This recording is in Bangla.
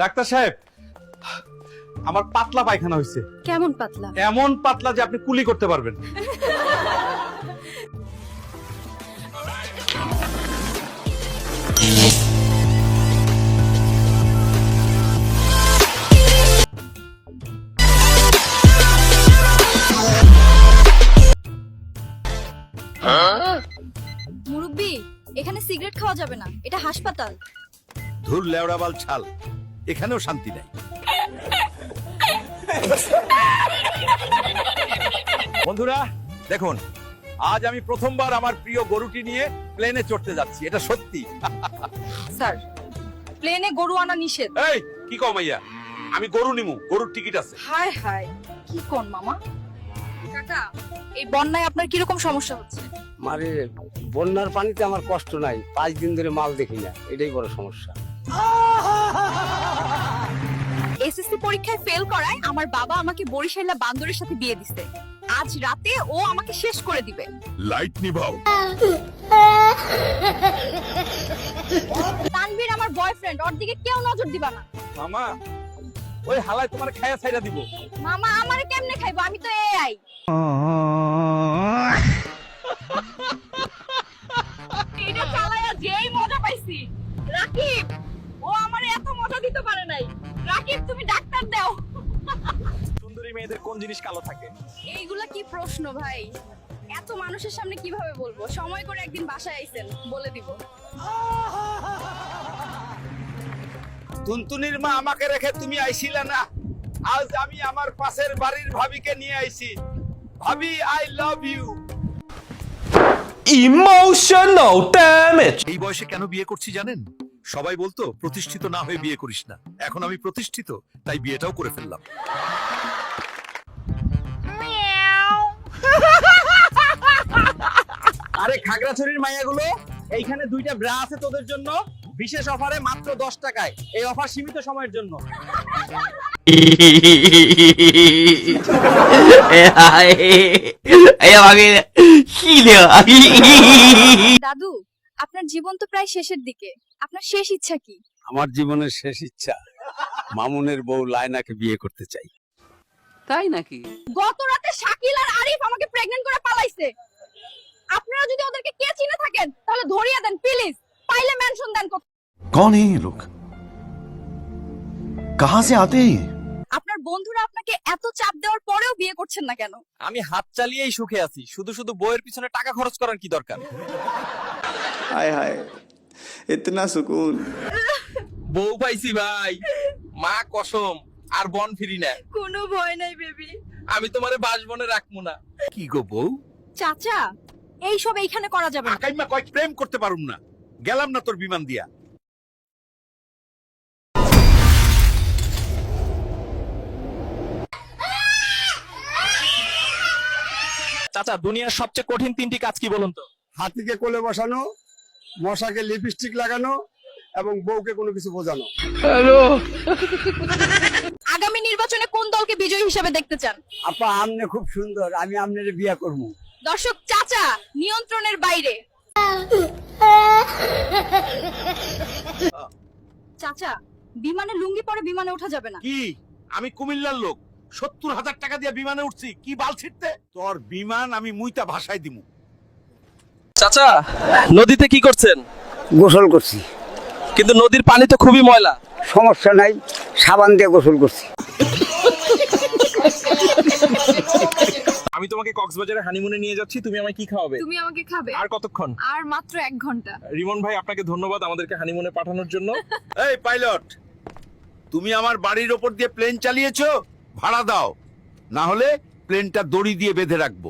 ডাক্তার সাহেব আমার পাতলা পায়খানা হয়েছে। কেমন পাতলা? এমন পাতলা যে আপনি কুলি করতে পারবেন। মুরব্বি এখানে সিগারেট খাওয়া যাবে না এটা হাসপাতাল। ধুর লেওড়াবাল ছাল। এখানেও শান্তি নাই। বন্ধুরা দেখুন আজ আমি প্রথমবার আমার প্রিয় গরুটি নিয়ে প্লেনে চড়তে যাচ্ছি এটা সত্যি। স্যার প্লেনে গরু আনা নিষেধ। এই কি কও মাইয়া? আমি গরু নিমু গরুর টিকিট আছে। হায় হায় কি কোন মামা? কাকা এই বন্যায় আপনার কীরকম সমস্যা হচ্ছে? মানে বন্যার পানিতে আমার কষ্ট নাই পাঁচ দিন ধরে মাল দেখি না এটাই বড় সমস্যা। এসএসসি পরীক্ষায় ফেল করায় আমার বাবা আমাকে বরিশাইলা বান্দরের সাথে বিয়ে দিছে। আজ রাতে ও আমাকে শেষ করে দিবে। লাইট নিভাও। তানভীর আমার বয়ফ্রেন্ড ওর দিকে কেউ নজর দিবা না। মামা ওই হালায় তোমার খায়া ছাইরা দিব। মামা আমারে কেমনে খাইবো? আমি তো এআই এটা চালায়া যেই মজা পাইছি। রাকিব তুমি ডাক্তার দাও? সুন্দরী মেয়েদের কোন জিনিস কালো থাকে? এইগুলা কি প্রশ্ন ভাই? এত মানুষের সামনে কীভাবে বলব? সময় করে একদিন বাসায় আইছেন বলে দিব। তুনতুনির মা আমাকে রেখে তুমি আইছিলে না? আজ আমি আমার পাশের বাড়ির ভাবিকে নিয়ে আইছি। ভাবি I love you Emotional damage. এই বয়সে কেন বিয়ে করছি জানেন? সবাই বলতো প্রতিষ্ঠিত না হয়ে বিয়ে করিস না। এখন আমি প্রতিষ্ঠিত তাই বিয়েটাও করে ফেললাম। আরে খাগড়াছড়ির মাইয়াগুলো এইখানে দুইটা ব্রা আছে তোদের জন্য বিশেষ অফারে মাত্র দশ টাকায়। এই অফার সীমিত সময়ের জন্য। দাদু আপনার জীবন তো প্রায় শেষের দিকে। আপনার শেষ ইচ্ছা কি? আমার জীবনের শেষ ইচ্ছা মামুনের বউ লায়নাকে বিয়ে করতে চাই। তাই নাকি? গত রাতে শাকিল আর আরিফ আমাকে প্রেগন্যান্ট করে পালাইছে। আপনারা যদি ওদেরকে কে চিনে থাকেন তাহলে ধরিয়ে দেন প্লিজ পাইলে মেনশন দেন কোন এই লোক? কাহা সে আতে আপনার বন্ধুরা আপনাকে এত চাপ দেওয়ার পরেও বিয়ে করছেন না কেন? আমি হাত চালিয়েই সুখে আছি। শুধু শুধু বইয়ের পিছনে টাকা খরচ করার কি দরকার? হায় হায় ইতনা সুকুন। বউ পাইছি ভাই মা কসম আর বন ফিরি না। কোনো ভয় নাই বেবি। আমি তোমারে বাসবনে রাখব না। কি গো বউ? চাচা এই এইখানে করা যাবে না। আকাইমা কয় প্রেম করতে পারুম না। গেলাম না তোর বিমান দিয়া। চাচা দুনিয়ার সবচেয়ে কঠিন তিনটি কাজ কি বলুন তো? হাতিকে কোলে বসানো মশাকে লিপস্টিক লাগানো এবং বউকে কোনো কিছু বোঝানো। আগামী নির্বাচনে কোন দলকে বিজয়ী হিসেবে দেখতে চান? আপা আমনে খুব সুন্দর আমি আমনের বিয়ে করব। দর্শক চাচা নিয়ন্ত্রণের বাইরে। চাচা বিমানে লুঙ্গি পরে বিমানে ওঠা যাবে না। কি? আমি কুমিল্লার লোক। সত্তর হাজার টাকা দিয়ে বিমানে উঠছি কি বাল ছিটতে? তোর বিমান আমি মুইতা ভাষায় দিমু। চাচা নদীতে কি করছেন? গোসল করছি। কিন্তু নদীর পানি তো খুবই ময়লা। সমস্যা নাই সাবান দিয়ে গোসল করছি। আমি তোমাকে কক্সবাজারে হানিমুনে নিয়ে যাচ্ছি তুমি আমায় কি খাওয়াবে? তুমি আমাকে খাবে। আর কতক্ষণ? আর মাত্র এক ঘণ্টা। রিমন ভাই আপনাকে ধন্যবাদ আমাদেরকে হানিমুনে পাঠানোর জন্য। এই পাইলট তুমি আমার বাড়ির ওপর দিয়ে প্লেন চালিয়েছো? ভাড়া দাও। না হলে প্লেনটা দড়ি দিয়ে বেঁধে রাখব।